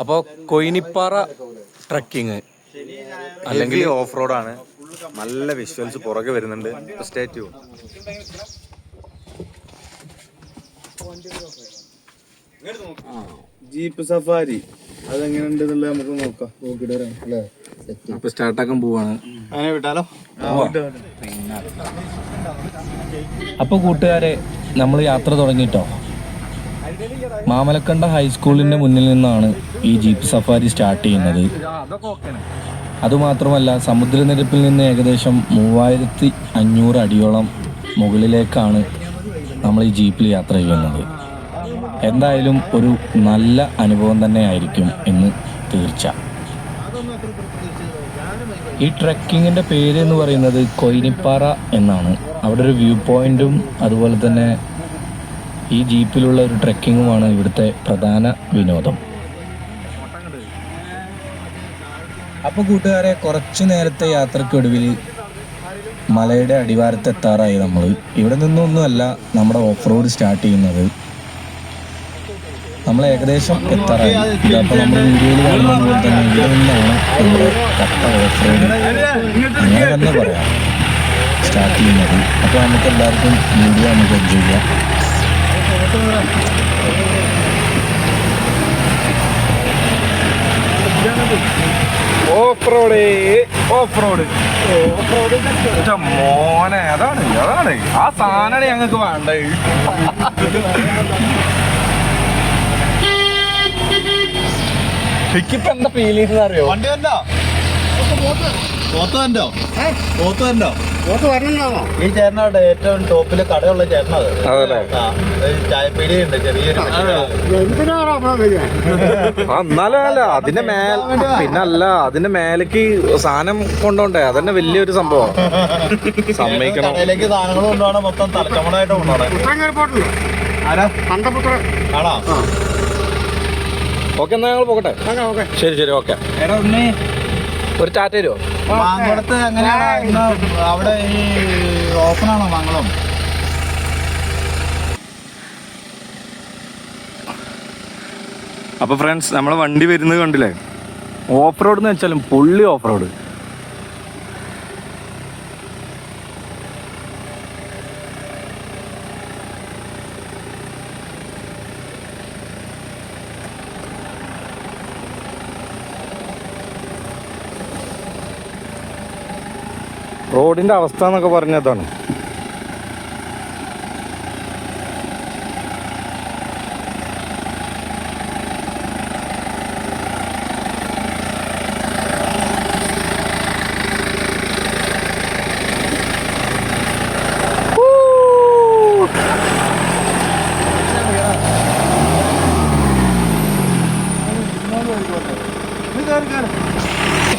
അപ്പോൾ കൊയിനിപ്പാറ ട്രക്കിങ്. അല്ലെങ്കിൽ ഓഫ് റോഡാണ് നല്ല വിഷ്വൽസ് പുറകെ വരുന്നുണ്ട്. സ്റ്റേ ട്യൂൺ ജീപ്പ് സഫാരി അതെങ്ങനെയുണ്ട് എന്നുള്ളത് നമുക്ക് നോക്കാം. നോക്കിട്ട് വരാം അല്ലേ? അപ്പൊ സ്റ്റാർട്ടാക്കാൻ പോവാണ്. അങ്ങനെ വിട്ടാലോ? അപ്പൊ കൂട്ടുകാരെ നമ്മൾ യാത്ര തുടങ്ങിട്ടോ? മാമലക്കണ്ട ഹൈസ്കൂളിന്റെ മുന്നിൽ നിന്നാണ് ഈ ജീപ്പ് സഫാരി സ്റ്റാർട്ട് ചെയ്യുന്നത്. അതുമാത്രമല്ല സമുദ്രനിരപ്പിൽ നിന്ന് ഏകദേശം മൂവായിരത്തി അഞ്ഞൂറ് അടിയോളം മുകളിലേക്കാണ് നമ്മൾ ഈ ജീപ്പിൽ യാത്ര ചെയ്യുന്നത്. എന്തായാലും ഒരു നല്ല അനുഭവം തന്നെ ആയിരിക്കും എന്ന് തീർച്ച. ഈ ട്രക്കിങ്ങിന്റെ പേര് എന്ന് പറയുന്നത് കൊയിനിപ്പാറ എന്നാണ്. അവിടെ ഒരു വ്യൂ പോയിന്റും അതുപോലെ തന്നെ ഈ ജീപ്പിലുള്ള ഒരു ട്രക്കിങ്ങുമാണ് ഇവിടുത്തെ പ്രധാന വിനോദം. അപ്പോൾ കൂട്ടുകാരെ കുറച്ചു നേരത്തെ യാത്രക്കൊടുവിൽ മലയുടെ അടിവാരത്ത് എത്താറായി നമ്മൾ ഇവിടെ നിന്നൊന്നുമല്ല നമ്മുടെ ഓഫ് റോഡ് സ്റ്റാർട്ട് ചെയ്യുന്നത്. നമ്മൾ ഏകദേശം എത്താറായി. ഇതപ്പോൾ നമ്മൾ വീഡിയോയിൽ കാണുന്നത് പോലെ തന്നെ ഇവിടെ നിന്നാണ് നമ്മുടെ കട്ട ഓഫ് റോഡ് അങ്ങനെ തന്നെ പറയാം. സ്റ്റാർട്ട് ചെയ്യുന്നത്. അപ്പോൾ നമുക്ക് എല്ലാവർക്കും വീഡിയോ നമുക്ക് എൻജോയ് ചെയ്യാം. ഓഫ് റോഡ് ഓഫ് റോഡ് മോനെ അതാണ് അതാണ്. ആ സാധനമാണ് ഞങ്ങൾക്ക് വേണ്ടത്. എനിക്കിപ്പോ എന്താ ചെയ്യുന്നത് അറിയോ? വണ്ടി വന്നോ? പോത്ത് വന്നോ പോത്ത് വരണോ ഈ ചേട്ടനോട് ഏറ്റവും ടോപ്പിൽ കടയുള്ള ചേട്ടനത്. അതല്ലേ? ആ ചായപ്പീടി ഉണ്ട് ചെറിയൊരു ആ എന്നാലും അല്ല അതിന്റെ മേൽ പിന്നെ അല്ല അതിന്റെ മേലേക്ക് സാധനം കൊണ്ടോണ്ടേ അതന്നെ വലിയൊരു സംഭവം. സമ്മതിക്കണം. കടയിലേക്ക് സാധനങ്ങൾ കൊണ്ടുപോകണം മൊത്തം തലച്ചമണായിട്ട് കൊണ്ടുപോകണം. ആരാ? ആണോ? ഓക്കെ എന്നാ ഞങ്ങൾ പോകട്ടെ. ശരി ശരി ഓക്കെ. ഒരു ടാറ്റ തരുമോ മാങ്കുളത്ത് എങ്ങനെയാണ് ഇന്ന് അവിടെ ഈ ഓപ്പൺ ആണോ മംഗളം? അപ്പൊ ഫ്രണ്ട്സ് നമ്മളെ വണ്ടി വരുന്നത് കണ്ടില്ലേ? ഓഫ് റോഡ് എന്ന് വെച്ചാലും പുള്ളി ഓഫ് റോഡ് റോഡിന്റെ അവസ്ഥ എന്നൊക്കെ പറഞ്ഞതാണ്.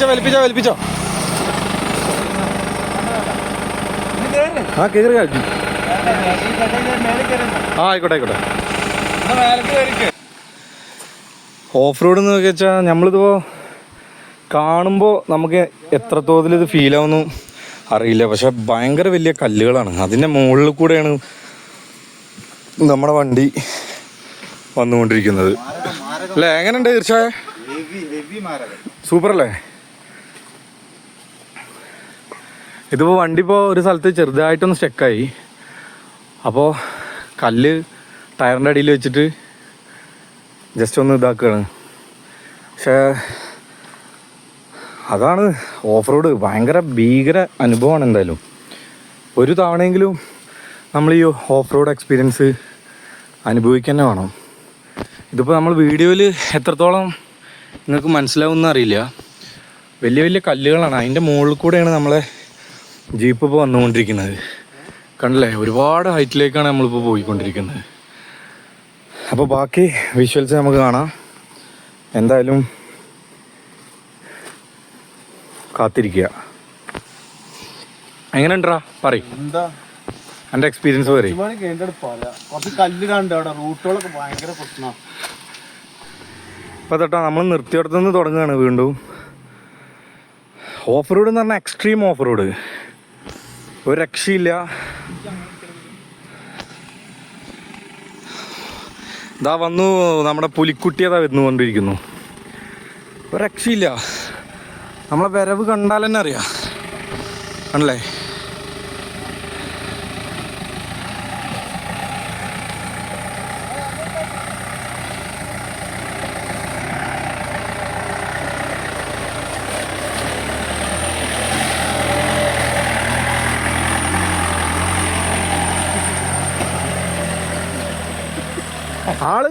വലിപ്പിച്ചോ വലിപ്പിച്ചോ. ആ കയറി കാട്ടി ആ ആയിക്കോട്ടെ ആയിക്കോട്ടെ. ഓഫ് റോഡ് എന്ന് വെച്ചാൽ നമ്മളിതിപ്പോൾ കാണുമ്പോൾ നമുക്ക് എത്ര തോതിൽ ഇത് ഫീൽ ആവുന്നു അറിയില്ല. പക്ഷെ ഭയങ്കര വലിയ കല്ലുകളാണ്. അതിന്റെ മുകളിൽ കൂടെയാണ് നമ്മുടെ വണ്ടി വന്നുകൊണ്ടിരിക്കുന്നത്. അല്ലേ എങ്ങനെയുണ്ട് തീർച്ചയായും സൂപ്പർ അല്ലേ? ഇതിപ്പോൾ വണ്ടി ഇപ്പോൾ ഒരു സ്ഥലത്ത് ചെറുതായിട്ടൊന്ന് സ്റ്റെക്കായി. അപ്പോൾ കല്ല് ടയറിന്റെ അടിയിൽ വെച്ചിട്ട് ജസ്റ്റ് ഒന്ന് ഇതാക്കുകയാണ് പക്ഷേ അതാണ് ഓഫ് റോഡ് ഭയങ്കര ഭീകര അനുഭവമാണ് എന്തായാലും. ഒരു തവണയെങ്കിലും നമ്മൾ ഈ ഓഫ് റോഡ് എക്സ്പീരിയൻസ് അനുഭവിക്കുക തന്നെ വേണം. ഇതിപ്പോൾ നമ്മൾ വീഡിയോയിൽ എത്രത്തോളം നിങ്ങൾക്ക് മനസ്സിലാവുമെന്ന് അറിയില്ല. വലിയ വലിയ കല്ലുകളാണ്. അതിന്റെ മുകളിൽ കൂടെയാണ് നമ്മളെ ജീപ്പ് ഇപ്പോൾ വന്നുകൊണ്ടിരിക്കുന്നത്. കണ്ടില്ലേ? ഒരുപാട് ഹൈറ്റിലേക്കാണ് നമ്മളിപ്പോൾ പോയിക്കൊണ്ടിരിക്കുന്നത്. അപ്പോൾ ബാക്കി വിഷ്വൽസ് നമുക്ക് കാണാം. എന്തായാലും കാത്തിരിക്കുക. എങ്ങനെയുണ്ടാ? പറയും. എന്താ? എന്റെ എക്സ്പീരിയൻസ് പറയും. കുറച്ച് കല്ല് കണ്ട് അവിടെ റൂട്ടുകളൊക്കെ ഭയങ്കര പ്രശ്നമാണ് അപ്പോൾ തൊട്ടാ നമ്മൾ നിർത്തിയിടത്തു നിന്ന് തുടങ്ങുകയാണ് വീണ്ടും. ഓഫ് റോഡ് എന്ന് പറഞ്ഞാൽ എക്സ്ട്രീം ഓഫ് റോഡ് ഒരു രക്ഷയില്ല. ഇതാ വന്നു നമ്മുടെ പുലിക്കുട്ടിയതാ വരുന്നു കൊണ്ടിരിക്കുന്നു ഒരു രക്ഷയില്ല. നമ്മളെ വരവ് കണ്ടാൽ തന്നെ അറിയാം. ആണല്ലേ? ആൾ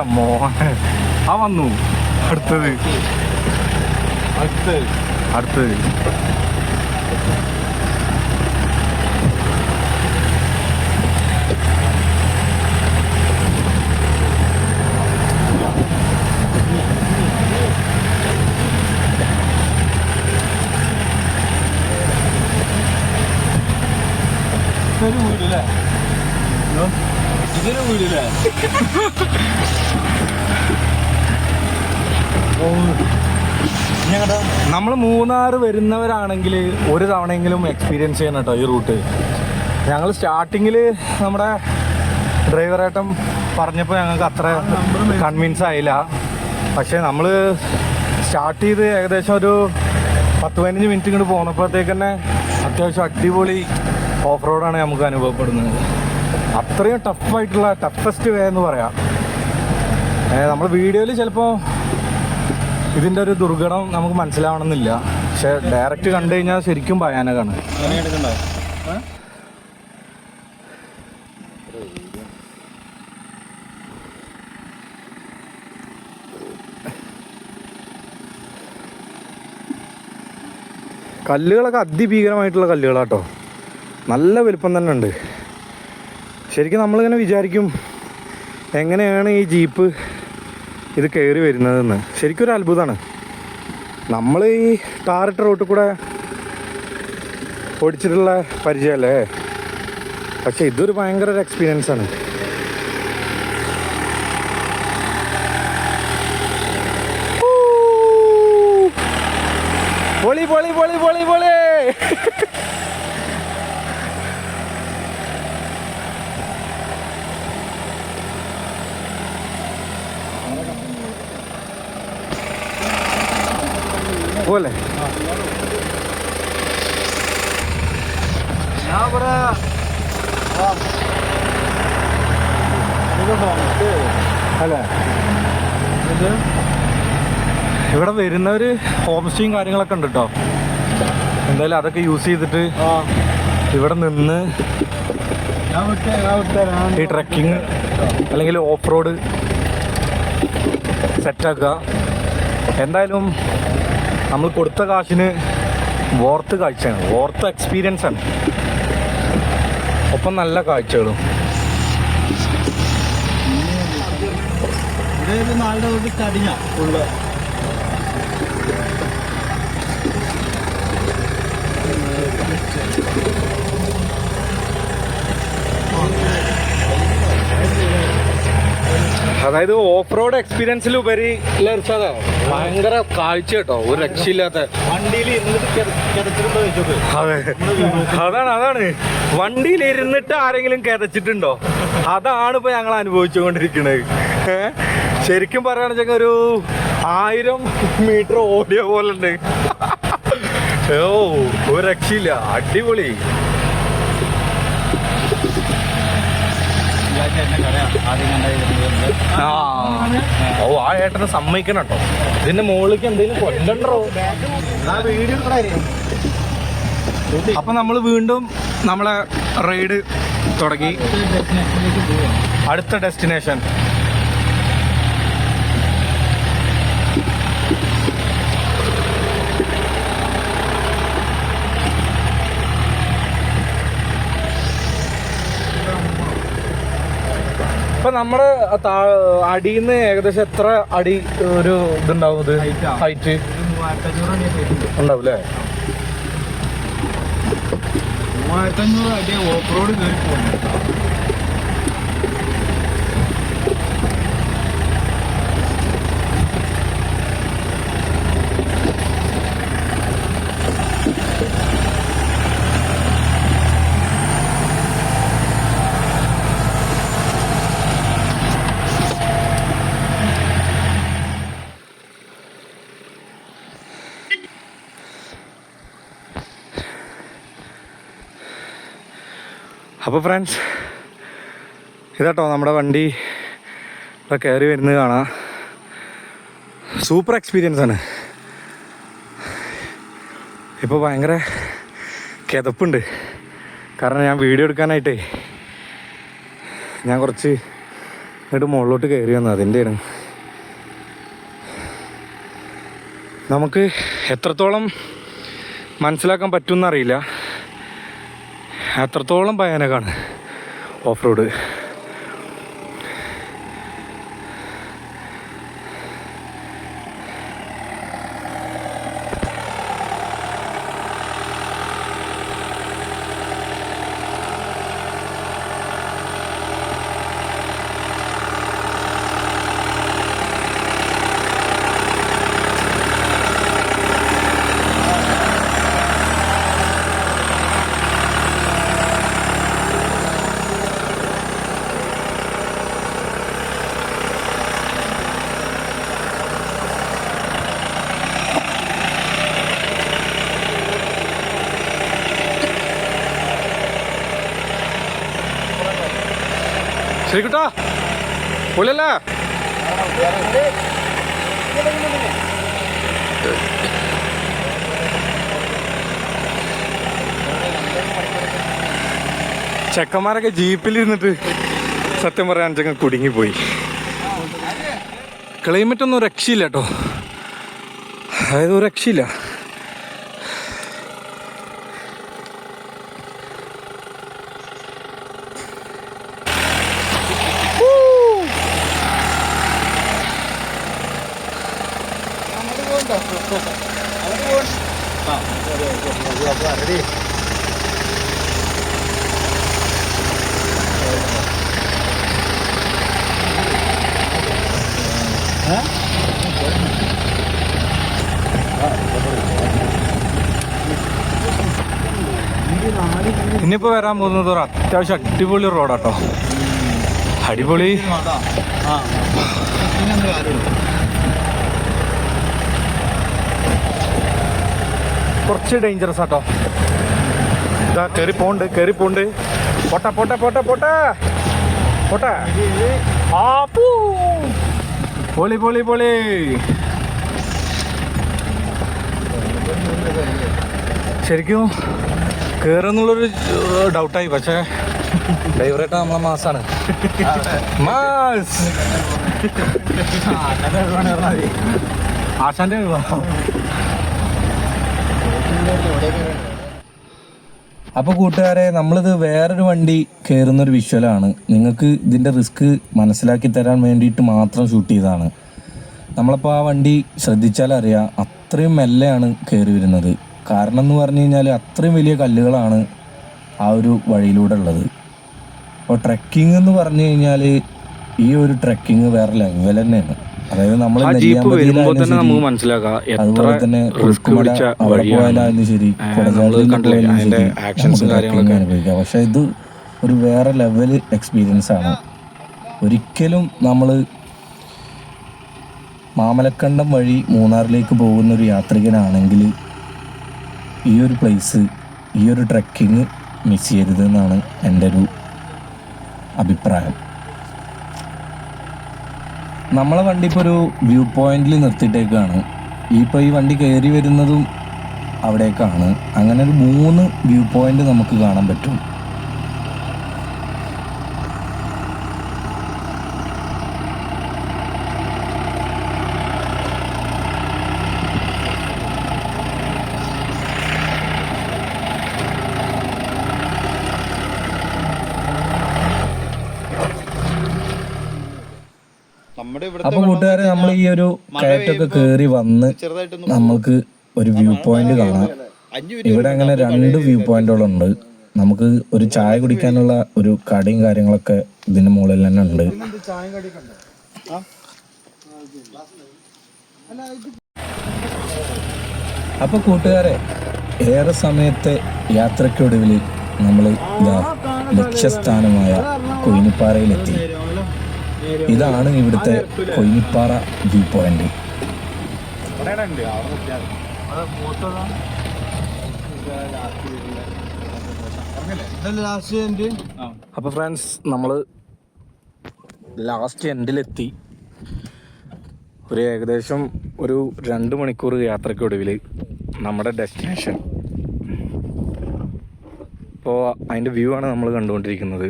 മോഹൻ ആ വന്നു. അടുത്തത്. അടുത്തത്. അടുത്തത്. ഇതൊരു വീടല്ലേ ഇതൊരു വീടല്ലേ ഞങ്ങളുടെ നമ്മൾ മൂന്നാർ വരുന്നവരാണെങ്കിൽ ഒരു തവണയെങ്കിലും എക്സ്പീരിയൻസ് ചെയ്യണം കേട്ടോ ഈ റൂട്ട് ഞങ്ങൾ സ്റ്റാർട്ടിങ്ങിൽ നമ്മുടെ ഡ്രൈവറേട്ടം പറഞ്ഞപ്പോൾ ഞങ്ങൾക്ക് അത്ര കൺവിൻസ് ആയില്ല. പക്ഷേ നമ്മൾ സ്റ്റാർട്ട് ചെയ്ത് ഏകദേശം ഒരു പത്ത് പതിനഞ്ച് മിനിറ്റ് ഇങ്ങോട്ട് പോന്നപ്പോഴത്തേക്ക് തന്നെ അത്യാവശ്യം അടിപൊളി ഓഫ് റോഡാണ് നമുക്ക് അനുഭവപ്പെടുന്നത്. അത്രയും ടഫായിട്ടുള്ള ടഫസ്റ്റ് വേ എന്ന് പറയാം. നമ്മൾ വീഡിയോയിൽ ചിലപ്പോൾ ഇതിന്റെ ഒരു ദുർഘടം നമുക്ക് മനസ്സിലാവണമെന്നില്ല. പക്ഷെ ഡയറക്റ്റ് കണ്ടു കഴിഞ്ഞാൽ ശരിക്കും എടുക്കണ്ടോ കല്ലുകളൊക്കെ അതിഭീകരമായിട്ടുള്ള കല്ലുകളാട്ടോ. നല്ല വലിപ്പം തന്നെ ഉണ്ട്. ശരിക്കും നമ്മളിങ്ങനെ വിചാരിക്കും എങ്ങനെയാണ് ഈ ജീപ്പ് ഇത് കയറി വരുന്നതെന്ന്. ശരിക്കും ഒരു അത്ഭുതമാണ് നമ്മൾ ഈ ടാറിട്ട റോട്ടിൽ കൂടെ ഓടിച്ചിട്ടുള്ള പരിചയമല്ലേ? പക്ഷേ ഇതൊരു ഭയങ്കര ഒരു എക്സ്പീരിയൻസ് ആണ് പൊളി പൊളി പൊളി പൊളി പൊളി പോലെ. ഞാൻ ഇവിടെ അല്ലേ? ഇവിടെ വരുന്നവര് ഹോം സ്റ്റേയും കാര്യങ്ങളൊക്കെ ഉണ്ട് കേട്ടോ എന്തായാലും അതൊക്കെ യൂസ് ചെയ്തിട്ട് ഇവിടെ നിന്ന് ഈ ട്രക്കിങ് അല്ലെങ്കിൽ ഓഫ് റോഡ് സെറ്റാക്കുക എന്തായാലും നമ്മൾ കൊടുത്ത കാശിന് വോർത്ത് കാഴ്ചയാണ്. വോർത്ത് എക്സ്പീരിയൻസ് ആണ്. ഒപ്പം നല്ല കാഴ്ചകളും. ഇതൊരു അതായത് ഓഫ് റോഡ് എക്സ്പീരിയൻസിൽ ഉപരി ലർച്ചതാ ഭയങ്കര കാഴ്ച കേട്ടോ. ഒരു രക്ഷയില്ലാത്ത വണ്ടിയിൽ അതെ. അതാണ് അതാണ്. വണ്ടിയിൽ ഇരുന്നിട്ട് ആരെങ്കിലും കിതച്ചിട്ടുണ്ടോ? അതാണ് ഇപ്പൊ ഞങ്ങൾ അനുഭവിച്ചുകൊണ്ടിരിക്കുന്നത് ശരിക്കും പറയുകയാണെന്ന് ഒരു ആയിരം മീറ്റർ ഓടിയ പോലെ ഉണ്ട് ഓ ഒരു രക്ഷയില്ല. അടിപൊളി. ഓ ആ ഏട്ടനെ സമ്മതിക്കണം കേട്ടോ. ഇതിന്റെ മുകളിലേക്ക് എന്തെങ്കിലും കൊല്ലണ്ടോ? വീഡിയോ അപ്പൊ നമ്മൾ വീണ്ടും നമ്മളെ റൈഡ് തുടങ്ങി. അടുത്ത ഡെസ്റ്റിനേഷൻ ഇപ്പൊ നമ്മുടെ അടിയിൽ നിന്ന് ഏകദേശം എത്ര അടി ഒരു ഇതുണ്ടാവും? ഹൈറ്റ് ഉണ്ടാവൂലേ? മൂവായിരത്തഞ്ഞൂറ് അടി ഓഫ് റോഡ് കയറി പോകുന്നു അപ്പോൾ ഫ്രണ്ട്സ് ഇതാട്ടോ നമ്മുടെ വണ്ടി ഇവിടെ കയറി വരുന്നത് കാണാം. സൂപ്പർ എക്സ്പീരിയൻസ് ആണ്. ഇപ്പോൾ ഭയങ്കര കിതപ്പുണ്ട്. കാരണം ഞാൻ വീഡിയോ എടുക്കാനായിട്ടേ ഞാൻ കുറച്ച് ഇങ്ങോട്ട് മുകളിലോട്ട് കയറി വന്നു അതിന്റെയാണ് നമുക്ക് എത്രത്തോളം മനസ്സിലാക്കാൻ പറ്റുമെന്നറിയില്ല അത്രത്തോളം ഭയാനകമാണ് ഓഫ് റോഡ്. ശരി കേട്ടോ പൊളിയല്ല ചെക്കന്മാരൊക്കെ ജീപ്പിലിരുന്നിട്ട് സത്യം പറയാൻ ചെങ്ങ കുടുങ്ങിപ്പോയി. ക്ലൈമറ്റ് ഒന്നും രക്ഷയില്ല കേട്ടോ. അതായത് രക്ഷയില്ല. ഇനിയിപ്പോൾ വരാൻ പോകുന്നത് ഒരു അത്യാവശ്യം അടിപൊളി റോഡാട്ടോ. അടിപൊളി. കുറച്ച് ഡേഞ്ചറസ് ആട്ടോ. ഇതാ കയറി പോണ്ട് കയറി പോണ്ട്. പൊട്ട പൊട്ട പൊട്ട പൊട്ട. പൊട്ട. പൊളി പൊളി പൊളി. ശരിക്കും കയറുന്നുള്ളൊരു ഡൗട്ടായി പക്ഷേ ഡ്രൈവറേട്ടാ നമ്മളെ മാസാണ്. മാസ്! ആശാന്റെ അപ്പൊ അപ്പോൾ കൂട്ടുകാരെ നമ്മളിത് വേറൊരു വണ്ടി കയറുന്ന ഒരു വിഷ്വലാണ് നിങ്ങൾക്ക് ഇതിന്റെ റിസ്ക് മനസ്സിലാക്കി തരാൻ വേണ്ടിയിട്ട് മാത്രം ഷൂട്ട് ചെയ്തതാണ്. നമ്മളപ്പോൾ ആ വണ്ടി ശ്രദ്ധിച്ചാൽ അറിയാം അത്രയും മെല്ലെയാണ് കയറി വരുന്നത്. കാരണം എന്ന് പറഞ്ഞു കഴിഞ്ഞാൽ അത്രയും വലിയ കല്ലുകളാണ് ആ ഒരു വഴിയിലൂടെ ഉള്ളത്. അപ്പോൾ ട്രെക്കിംഗ് എന്ന് പറഞ്ഞു കഴിഞ്ഞാൽ ഈ ഒരു ട്രെക്കിംഗ് വേറെ ലെവൽ തന്നെയാണ്. അതായത് നമ്മൾ അതുപോലെ തന്നെ അവിടെ പോയാലും ശരി അനുഭവിക്കാം. പക്ഷെ ഇത് ഒരു വേറെ ലെവൽ എക്സ്പീരിയൻസ് ആണ്. ഒരിക്കലും നമ്മൾ മാമലക്കണ്ടം വഴി മൂന്നാറിലേക്ക് പോകുന്ന ഒരു യാത്രികനാണെങ്കിൽ ഈ ഒരു പ്ലേസ് ഈ ഒരു ട്രക്കിങ് മിസ് ചെയ്യരുത് എന്നാണ് എന്റെ ഒരു അഭിപ്രായം. നമ്മളെ വണ്ടി ഇപ്പോൾ ഒരു വ്യൂ പോയിന്റിൽ നിർത്തിയിട്ടേക്കാണ്. ഇപ്പോൾ ഈ വണ്ടി കയറി വരുന്നതും അവിടേക്കാണ്. അങ്ങനെ ഒരു മൂന്ന് വ്യൂ പോയിന്റ് നമുക്ക് കാണാൻ പറ്റും. അപ്പൊ കൂട്ടുകാരെ നമ്മൾ ഈ ഒരു കയറ്റൊക്കെ കേറി വന്ന് നമുക്ക് ഒരു വ്യൂ പോയിന്റ് കാണാം. ഇവിടെ അങ്ങനെ രണ്ട് വ്യൂ പോയിന്റുകളുണ്ട് നമുക്ക് ഒരു ചായ കുടിക്കാനുള്ള ഒരു കടയും കാര്യങ്ങളൊക്കെ ഇതിന്റെ മുകളിൽ തന്നെ ഉണ്ട്. അപ്പൊ കൂട്ടുകാരെ ഏറെ സമയത്തെ യാത്രയ്ക്കൊടുവിൽ നമ്മൾ ലക്ഷ്യസ്ഥാനമായ കൊയിനിപ്പാറയിലെത്തി. ഇതാണ് ഇവിടുത്തെ കൊയിനിപ്പാറ വ്യൂ പോയിന്റ്. അപ്പൊ ലാസ്റ്റ് എന്റെ അപ്പോൾ ഫ്രണ്ട്സ് നമ്മൾ ലാസ്റ്റ് എൻഡിലെത്തി ഒരു ഏകദേശം ഒരു രണ്ട് മണിക്കൂർ യാത്രയ്ക്കൊടുവിൽ നമ്മുടെ ഡെസ്റ്റിനേഷൻ അപ്പോൾ അതിന്റെ വ്യൂ ആണ് നമ്മൾ കണ്ടുകൊണ്ടിരിക്കുന്നത്.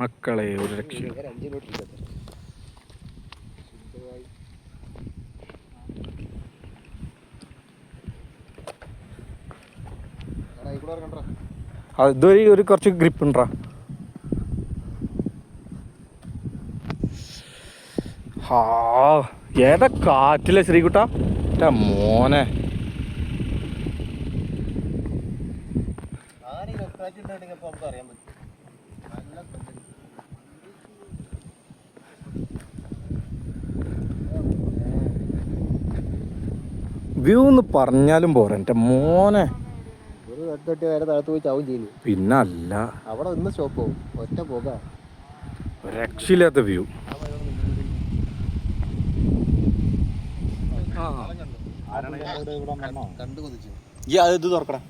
മക്കളെ ഒരു രക്ഷയും ഇതുവരെ ഒരു കുറച്ച് ഗ്രിപ്പ് ഉണ്ടാ ഹാ ഏതാ കാറ്റിലെ ശ്രീകുട്ട? മോനെ. അറിയാൻ പറ്റും. വ്യൂ എന്ന് പറഞ്ഞാലും പോരാ. എന്റെ മോനെ. ഒരു തട്ടി താഴത്ത് പോയി ചാവും പിന്നല്ല. അവിടെ നിന്ന് സ്റ്റോപ്പ് പോകും ഒറ്റ പോക. ഒരു രക്ഷയില്ലാത്ത വ്യൂ കണ്ടു കൊതിച്ചു ഈ അത് ഇത് തുറക്കടാ.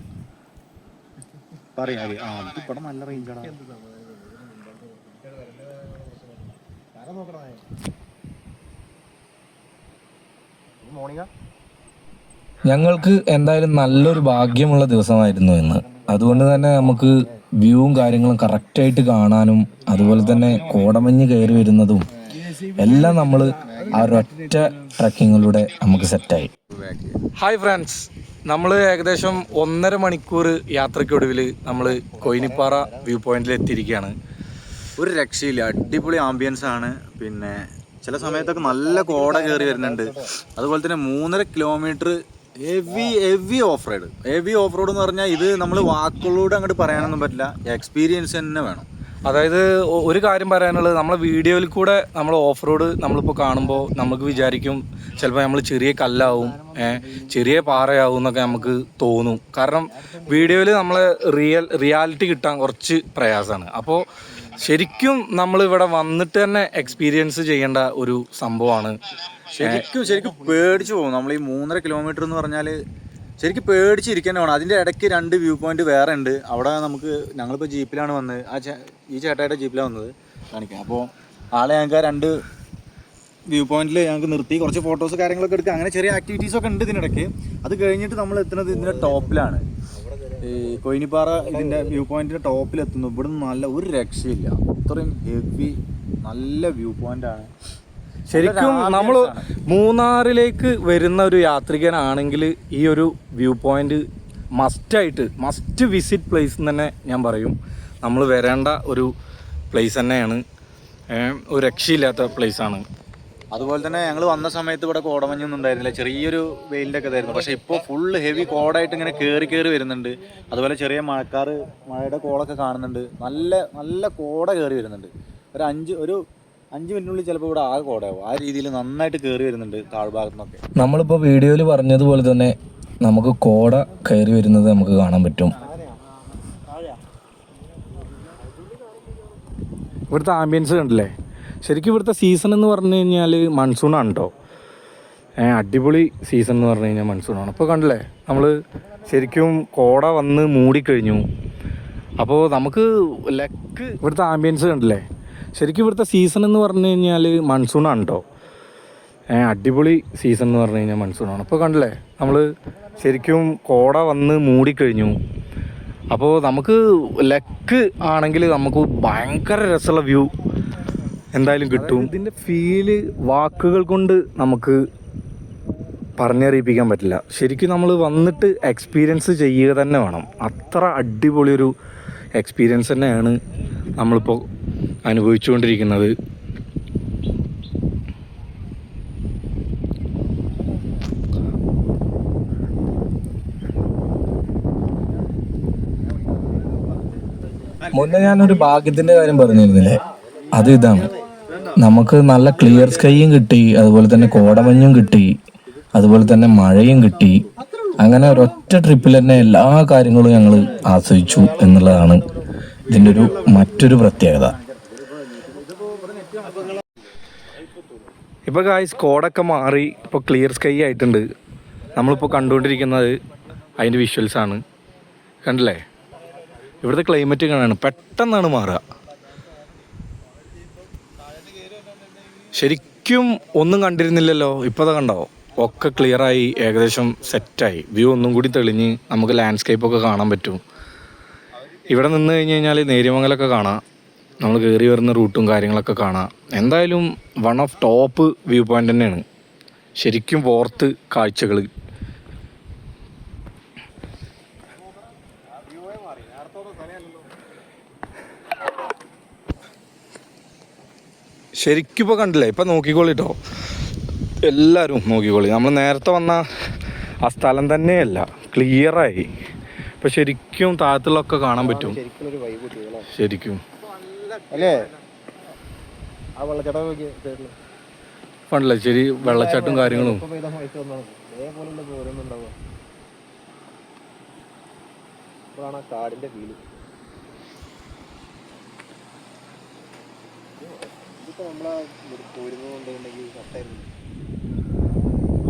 പറയാ ആ ഇവിടെ നല്ല റേഞ്ചാണ് മോർണിംഗാ ഞങ്ങൾക്ക് എന്തായാലും നല്ലൊരു ഭാഗ്യമുള്ള ദിവസമായിരുന്നു ഇന്ന്. അതുകൊണ്ട് തന്നെ നമുക്ക് വ്യൂവും കാര്യങ്ങളും കറക്റ്റായിട്ട് കാണാനും അതുപോലെ തന്നെ കോടമഞ്ഞ് കയറി വരുന്നതും എല്ലാം നമ്മൾ ആ ഒരൊറ്റ ട്രക്കിങ്ങിലൂടെ നമുക്ക് സെറ്റായി ഹായ് ഫ്രണ്ട്സ് നമ്മൾ ഏകദേശം ഒന്നര മണിക്കൂർ യാത്രയ്ക്കൊടുവിൽ നമ്മൾ കൊയിനിപ്പാറ വ്യൂ പോയിന്റിൽ എത്തിയിരിക്കുകയാണ്. ഒരു രക്ഷയില്ല. അടിപൊളി ആംബിയൻസ് ആണ്. പിന്നെ ചില സമയത്തൊക്കെ നല്ല കോട കയറി വരുന്നുണ്ട്. അതുപോലെ തന്നെ മൂന്നര kilometre off ride heavy off road എന്ന് പറഞ്ഞാൽ ഇത് നമ്മൾ വാക്കുകളോട് അങ്ങോട്ട് പറയാനൊന്നും പറ്റില്ല. എക്സ്പീരിയൻസ് തന്നെ വേണം. അതായത് ഒരു കാര്യം പറയാനുള്ളത് നമ്മളെ വീഡിയോയിൽ കൂടെ നമ്മൾ ഓഫ് റോഡ് നമ്മളിപ്പോൾ കാണുമ്പോൾ നമുക്ക് വിചാരിക്കും ചിലപ്പോൾ നമ്മൾ ചെറിയ കല്ലാവും ചെറിയ പാറയാവും എന്നൊക്കെ നമുക്ക് തോന്നും. കാരണം വീഡിയോയിൽ നമ്മളെ റിയൽ റിയാലിറ്റി കിട്ടാൻ കുറച്ച് പ്രയാസമാണ്. അപ്പോൾ ശരിക്കും നമ്മൾ ഇവിടെ വന്നിട്ട് തന്നെ എക്സ്പീരിയൻസ് ചെയ്യേണ്ട ഒരു സംഭവമാണ് ശരിക്കും ശരിക്കും പേടിച്ചു പോകും. നമ്മൾ ഈ മൂന്നര കിലോമീറ്റർ എന്ന് പറഞ്ഞാൽ ശരിക്കും പേടിച്ചിരിക്കാൻ വേണം അതിന്റെ ഇടയ്ക്ക് രണ്ട് വ്യൂ പോയിന്റ് വേറെ ഉണ്ട്. അവിടെ നമുക്ക് ഞങ്ങളിപ്പോൾ ജീപ്പിലാണ് വന്നത് ആ ചേ ഈ ചേട്ടായിട്ട് ജീപ്പിലാണ് വന്നത് കാണിക്കാം അപ്പോൾ ആളെ ഞങ്ങൾക്ക് ആ രണ്ട് വ്യൂ പോയിന്റിൽ ഞങ്ങൾക്ക് നിർത്തി. കുറച്ച് ഫോട്ടോസ് കാര്യങ്ങളൊക്കെ എടുക്കുക അങ്ങനെ ചെറിയ ആക്ടിവിറ്റീസ് ഒക്കെ ഉണ്ട് ഇതിനിടയ്ക്ക്. അത് കഴിഞ്ഞിട്ട് നമ്മൾ എത്തുന്നത് ഇതിന്റെ ടോപ്പിലാണ്. ഈ കൊയിനിപ്പാറ ഇതിന്റെ വ്യൂ പോയിന്റിന്റെ ടോപ്പിൽ എത്തുന്നു. ഇവിടുന്ന് നല്ല ഒരു രക്ഷയില്ല. അത്രയും ഹെവി നല്ല വ്യൂ പോയിന്റാണ് ശരിക്കും നമ്മൾ മൂന്നാറിലേക്ക് വരുന്ന ഒരു യാത്രികനാണെങ്കിൽ ഈ ഒരു വ്യൂ പോയിന്റ് മസ്റ്റായിട്ട് മസ്റ്റ് വിസിറ്റ് പ്ലേസ് എന്ന് തന്നെ ഞാൻ പറയും. നമ്മൾ വരേണ്ട ഒരു പ്ലേസ് തന്നെയാണ്. ഒരു രക്ഷയില്ലാത്ത place ആണ് അതുപോലെ തന്നെ ഞങ്ങൾ വന്ന സമയത്ത് ഇവിടെ കോടമഞ്ഞൊന്നും ഉണ്ടായിരുന്നില്ല. ചെറിയൊരു വെയിലിന്റെ ഒക്കെ ഇതായിരുന്നു പക്ഷേ ഇപ്പോൾ ഫുൾ ഹെവി കോടായിട്ട് ഇങ്ങനെ കയറി കയറി വരുന്നുണ്ട്. അതുപോലെ ചെറിയ മഴക്കാർ മഴയുടെ കോളൊക്കെ കാണുന്നുണ്ട്. നല്ല നല്ല കോട കയറി വരുന്നുണ്ട്. ഒരു അഞ്ച് ഒരു അഞ്ച് മിനിറ്റിനുള്ളിൽ ചിലപ്പോൾ ഇവിടെ ആകെ കോടയാവും. ആ രീതിയിൽ നന്നായിട്ട് കയറി വരുന്നുണ്ട് താഴ്ഭാഗത്തു നിന്നൊക്കെ നമ്മളിപ്പോൾ വീഡിയോയിൽ പറഞ്ഞതുപോലെ തന്നെ നമുക്ക് കോട കയറി വരുന്നത് നമുക്ക് കാണാൻ പറ്റും. ഇവിടുത്തെ ആംബിയൻസ് കണ്ടില്ലേ? ശരിക്കും ഇവിടുത്തെ സീസൺ എന്ന് പറഞ്ഞു കഴിഞ്ഞാൽ മൺസൂണാണ് കേട്ടോ ഏഹ് അടിപൊളി സീസൺ എന്ന് പറഞ്ഞു കഴിഞ്ഞാൽ മൺസൂണാണ്. അപ്പോൾ കണ്ടില്ലേ? നമ്മൾ ശരിക്കും കോട വന്ന് മൂടിക്കഴിഞ്ഞു. അപ്പോൾ നമുക്ക് ലക്ക് ഇവിടുത്തെ ആംബിയൻസ് കണ്ടില്ലേ? ശരിക്കും ഇവിടുത്തെ സീസൺ എന്ന് പറഞ്ഞു കഴിഞ്ഞാൽ മൺസൂണാണ് കേട്ടോ അടിപൊളി സീസൺ എന്ന് പറഞ്ഞു കഴിഞ്ഞാൽ ആണ് അപ്പോൾ കണ്ടില്ലേ നമ്മൾ ശരിക്കും കോട വന്ന് മൂടിക്കഴിഞ്ഞു. അപ്പോൾ നമുക്ക് ലക്ക് ആണെങ്കിൽ നമുക്ക് ഭയങ്കര രസമുള്ള വ്യൂ എന്തായാലും കിട്ടും. ഇതിന്റെ ഫീൽ വാക്കുകൾ കൊണ്ട് നമുക്ക് പറഞ്ഞറിയിപ്പിക്കാൻ പറ്റില്ല. ശരിക്കും നമ്മൾ വന്നിട്ട് എക്സ്പീരിയൻസ് ചെയ്യുക തന്നെ വേണം. അത്ര അടിപൊളിയൊരു എക്സ്പീരിയൻസ് തന്നെയാണ് നമ്മളിപ്പോൾ അനുഭവിച്ചുകൊണ്ടിരിക്കുന്നത്. മുന്നേ ഞാനൊരു ഭാഗ്യത്തിന്റെ കാര്യം പറഞ്ഞിരുന്നില്ലേ? അത് ഇതാണ്. നമുക്ക് നല്ല ക്ലിയർ സ്കൈയും കിട്ടി അതുപോലെ തന്നെ കോടമഞ്ഞും കിട്ടി അതുപോലെ തന്നെ മഴയും കിട്ടി. അങ്ങനെ ഒരൊറ്റ ട്രിപ്പിൽ തന്നെ എല്ലാ കാര്യങ്ങളും ഞങ്ങൾ ആസ്വദിച്ചു എന്നുള്ളതാണ് ഇതിന്റെ ഒരു മറ്റൊരു പ്രത്യേകത. ഇപ്പോൾ ഗായ്സ് സ്കോഡൊക്കെ മാറി ഇപ്പോൾ ക്ലിയർ സ്കൈ ആയിട്ടുണ്ട്. നമ്മളിപ്പോൾ കണ്ടുകൊണ്ടിരിക്കുന്നത് അതിന്റെ വിഷ്വൽസാണ് കണ്ടില്ലേ? ഇവിടുത്തെ ക്ലൈമറ്റ് കാണാണ് പെട്ടെന്നാണ് മാറുക. ശരിക്കും ഒന്നും കണ്ടിരുന്നില്ലല്ലോ. ഇപ്പോൾ കണ്ടോ? ഒക്കെ ക്ലിയറായി ഏകദേശം സെറ്റായി വ്യൂ ഒന്നും കൂടി തെളിഞ്ഞ് നമുക്ക് ലാൻഡ്സ്കേപ്പ് ഒക്കെ കാണാൻ പറ്റും. ഇവിടെ നിന്ന് കഴിഞ്ഞ് കഴിഞ്ഞാൽ നേര്യമംഗലൊക്കെ കാണാം. നമ്മൾ കയറി വരുന്ന റൂട്ടും കാര്യങ്ങളൊക്കെ കാണാം. എന്തായാലും one of top view point തന്നെയാണ്. ശരിക്കും പോർത്ത് കാഴ്ചകൾ. ശരിക്കും ഇപ്പോൾ കണ്ടില്ലേ? ഇപ്പം നോക്കിക്കോളിട്ടോ എല്ലാവരും നോക്കിക്കോളി. നമ്മൾ നേരത്തെ വന്ന ആ സ്ഥലം തന്നെയല്ല ക്ലിയറായി ഇപ്പം ശരിക്കും താഴത്തുള്ളൊക്കെ കാണാൻ പറ്റും. ശരിക്കും. അല്ലേ? ആ വെള്ളച്ചാട്ടം നോക്കിയ സൈഡിൽ കണ്ടില്ലേ ശരി വെള്ളച്ചാട്ടും കാര്യങ്ങളും? കാടിന്റെ ഫീൽ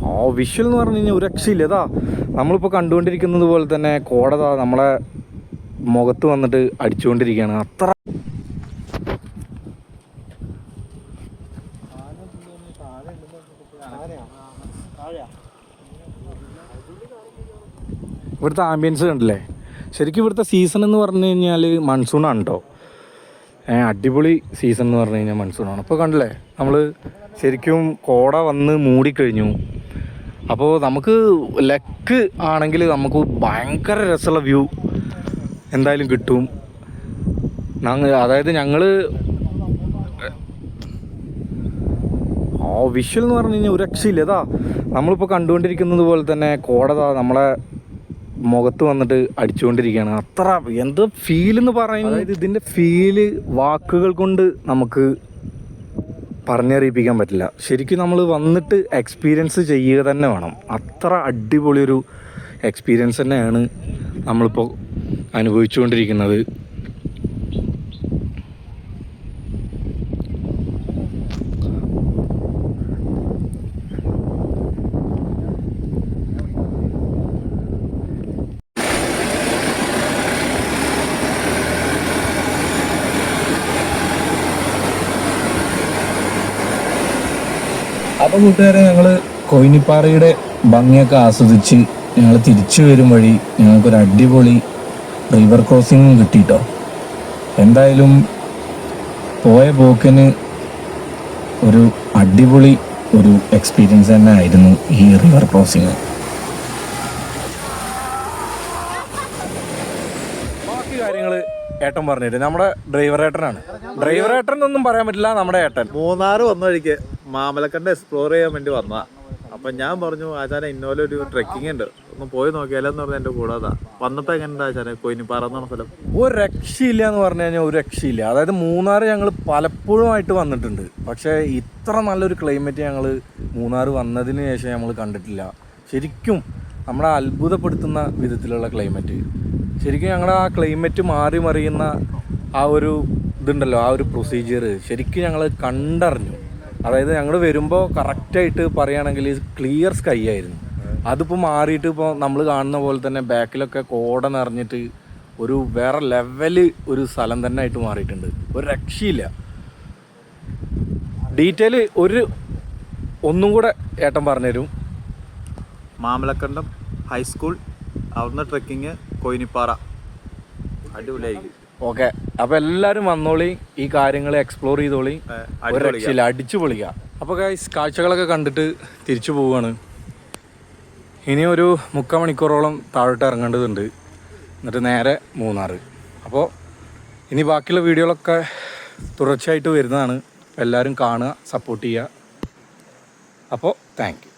ആ വിഷ്വൽ എന്ന് പറഞ്ഞു കഴിഞ്ഞാൽ ഒരു രക്ഷയില്ല. ഇതാ നമ്മളിപ്പോൾ കണ്ടുകൊണ്ടിരിക്കുന്നത് പോലെ തന്നെ കോടതാ നമ്മളെ മുഖത്ത് വന്നിട്ട് അടിച്ചുകൊണ്ടിരിക്കുകയാണ്. അത്ര ഇവിടുത്തെ ആംബിയൻസ് കണ്ടില്ലേ? ശരിക്കും ഇവിടുത്തെ സീസൺ എന്ന് പറഞ്ഞു കഴിഞ്ഞാൽ മൺസൂണാണ് കേട്ടോ അടിപൊളി സീസൺ എന്ന് പറഞ്ഞു കഴിഞ്ഞാൽ മൺസൂണാണ്. അപ്പോൾ കണ്ടില്ലേ നമ്മൾ ശരിക്കും കോട വന്ന് മൂടിക്കഴിഞ്ഞു. അപ്പോൾ നമുക്ക് ലക്ക് ആണെങ്കിൽ നമുക്ക് ഭയങ്കര രസമുള്ള വ്യൂ എന്തായാലും കിട്ടും. ഞങ്ങൾ അതായത് ഞങ്ങൾ ഓ വിഷ്വൽ എന്ന് പറഞ്ഞു കഴിഞ്ഞാൽ ഒരു രക്ഷയില്ല. ഇതാ നമ്മളിപ്പോൾ കണ്ടുകൊണ്ടിരിക്കുന്നത് പോലെ തന്നെ കോടതാ നമ്മളെ മുഖത്ത് വന്നിട്ട് അടിച്ചുകൊണ്ടിരിക്കുകയാണ്. അത്ര എന്ത് ഫീൽ എന്ന് പറയുന്നത് അതായത് ഇതിന്റെ ഫീൽ വാക്കുകൾ കൊണ്ട് നമുക്ക് പറഞ്ഞറിയിപ്പിക്കാൻ പറ്റില്ല. ശരിക്കും നമ്മൾ വന്നിട്ട് എക്സ്പീരിയൻസ് ചെയ്യുക തന്നെ വേണം. അത്ര അടിപൊളിയൊരു എക്സ്പീരിയൻസ് തന്നെയാണ് നമ്മളിപ്പോൾ അനുഭവിച്ചുകൊണ്ടിരിക്കുന്നത്. കൂട്ടുകാരെ ഞങ്ങൾ കൊയിനിപ്പാറയുടെ ഭംഗിയൊക്കെ ആസ്വദിച്ച് ഞങ്ങൾ തിരിച്ചു വരും വഴി ഞങ്ങൾക്കൊരു അടിപൊളി റിവർ ക്രോസിംഗ് കിട്ടിട്ടോ. എന്തായാലും പോയ പോക്കിന് ഒരു അടിപൊളി ഒരു എക്സ്പീരിയൻസ് തന്നെ ആയിരുന്നു ഈ റിവർ ക്രോസിങ് ബാക്കി കാര്യങ്ങൾ ഏട്ടൻ പറഞ്ഞിട്ട് നമ്മുടെ ഡ്രൈവർ ഏട്ടനാണ്. ഡ്രൈവർ ഏട്ടൻ എന്നൊന്നും പറയാൻ പറ്റില്ല നമ്മുടെ ഏട്ടൻ. മൂന്നാറ് വന്ന വഴിക്ക് മാമലക്കണ്ട എക്സ്പ്ലോർ ചെയ്യാൻ വേണ്ടി വന്നതാ. അപ്പൊ ഞാൻ പറഞ്ഞു ആചാര ഇന്നോലെ ഒരു ട്രെക്കിംഗ് ഉണ്ട്. ഒന്ന് പോയി നോക്കിയാലോ എന്ന് പറഞ്ഞ എന്റെ കൂടെ അതാ വന്നപ്പോ എങ്ങനെയുണ്ട് ആചാര കൊയിനിപ്പാറ എന്ന് പറഞ്ഞ സ്ഥലം. ഒരു രക്ഷയില്ല എന്ന് പറഞ്ഞു കഴിഞ്ഞാൽ ഒരു രക്ഷയില്ല. അതായത് മൂന്നാർ ഞങ്ങൾ പലപ്പോഴുമായിട്ട് വന്നിട്ടുണ്ട്. പക്ഷെ ഇത്ര നല്ലൊരു ക്ലൈമറ്റ് ഞങ്ങൾ മൂന്നാർ വന്നതിന് ശേഷം നമ്മൾ കണ്ടിട്ടില്ല. ശരിക്കും നമ്മളെ അത്ഭുതപ്പെടുത്തുന്ന വിധത്തിലുള്ള ക്ലൈമറ്റ് ശരിക്കും ഞങ്ങളുടെ ആ ക്ലൈമറ്റ് മാറി മറിയുന്ന ആ ഒരു ഇതുണ്ടല്ലോ ആ ഒരു പ്രൊസീജിയർ ശരിക്കും ഞങ്ങൾ കണ്ടറിഞ്ഞു. അതായത് ഞങ്ങൾ വരുമ്പോൾ കറക്റ്റായിട്ട് പറയുകയാണെങ്കിൽ ക്ലിയർ സ്കൈ ആയിരുന്നു. അതിപ്പോൾ മാറിയിട്ട് ഇപ്പോൾ നമ്മൾ കാണുന്ന പോലെ തന്നെ ബാക്കിലൊക്കെ കോട നിറഞ്ഞിട്ട് ഒരു വേറെ ലെവൽ ഒരു സ്ഥലം തന്നെ ആയിട്ട് മാറിയിട്ടുണ്ട്. ഒരു രക്ഷയില്ല. ഡീറ്റെയിൽ ഒരു ഒന്നും കൂടെ ഏട്ടൻ പറഞ്ഞുതരും. മാമലക്കണ്ടം ഹൈസ്കൂൾ അവിടുന്ന് ട്രെക്കിങ് കൊയിനിപ്പാറ. അടിപൊളിയായിരിക്കും. ഓക്കെ. അപ്പൊ എല്ലാരും വന്നോളി ഈ കാര്യങ്ങൾ എക്സ്പ്ലോർ ചെയ്തോളി. ഒരു. രക്ഷയില്ല അടിച്ചു പൊളിക്കാം അപ്പൊ കാഴ്ചകളൊക്കെ കണ്ടിട്ട് തിരിച്ചു പോവുകയാണ് ഇനി ഒരു മുക്കാൽ മണിക്കൂറോളം താഴോട്ട് ഇറങ്ങേണ്ടതുണ്ട്. എന്നിട്ട് നേരെ മൂന്നാർ അപ്പോൾ ഇനി ബാക്കിയുള്ള വീഡിയോകളൊക്കെ തുടർച്ചയായിട്ട് വരുന്നതാണ്. എല്ലാവരും കാണുക സപ്പോർട്ട് ചെയ്യുക. അപ്പോൾ താങ്ക് യു